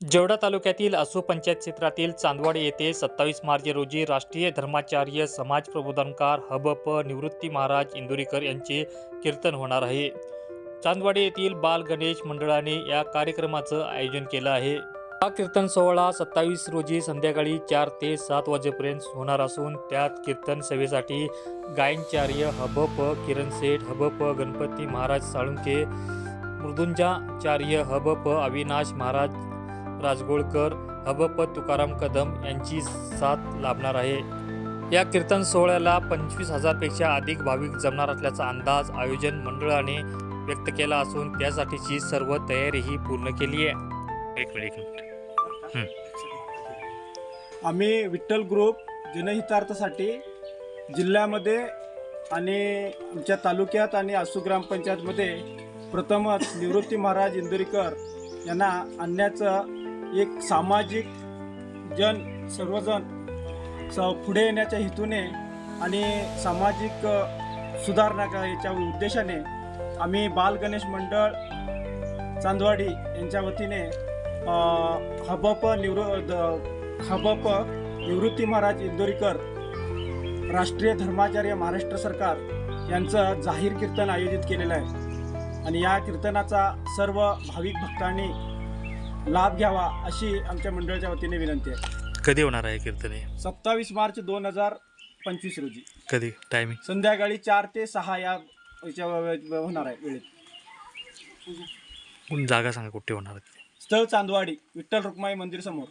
जेवढा तालुक्यातील असो पंचायत क्षेत्रातील चांदवड येथे सत्तावीस मार्च रोजी राष्ट्रीय धर्माचार्य समाज प्रबोधनकार हबप निवृत्ती महाराज इंदुरीकर यांचे कीर्तन होणार आहे. चांदवाडी येथील बाल गणेश मंडळाने या कार्यक्रमाचं आयोजन केलं आहे. हा कीर्तन सोहळा सत्तावीस रोजी संध्याकाळी चार ते सात वाजेपर्यंत होणार असून त्यात कीर्तन सेवेसाठी गायनचार्य हबप किरण सेठ हबप गणपती महाराज साळुंके मृदुंजाचार्य हबप अविनाश महाराज राजगोळकर हबप तुकाराम कदम यांची साथ लाभणार आहे. या कीर्तन सोहळ्याला पंचवीस हजारपेक्षा अधिक भाविक जमणार असल्याचा अंदाज आयोजन मंडळाने व्यक्त केला असून त्यासाठीची सर्व तयारीही पूर्ण केली आहे. एक मिनिट एक मिनिट. आम्ही विठ्ठल ग्रुप जनहितार्थासाठी जिल्ह्यामध्ये आणि आमच्या तालुक्यात आणि आसू ग्रामपंचायतमध्ये प्रथमच निवृत्ती महाराज इंदुरीकर यांना आणण्याचं एक सामाजिक जन सर्वजण स पुढे येण्याच्या हेतूने आणि सामाजिक सुधारणा याच्या उद्देशाने आम्ही बाल गणेश मंडळ चांदवाडी यांच्या वतीने हबप निवृ द- हबप निवृत्ती महाराज इंदोरीकर राष्ट्रीय धर्माचार्य महाराष्ट्र सरकार यांचं जाहीर कीर्तन आयोजित केलेलं आहे. आणि या कीर्तनाचा सर्व भाविक भक्तांनी लाभ घ्यावा अशी आमच्या मंडळाच्या वतीने विनंती आहे. कधी होणार आहे कीर्तन? हे सत्तावीस मार्च दोन हजार पंचवीस रोजी. कधी? टायमिंग संध्याकाळी चार ते सहा या याच्या व- होणार आहे वेळेत. जागा सांगा कुठे होणार आहे? स्थळ चांदवाडी विठ्ठल रुक्माई मंदिर समोर.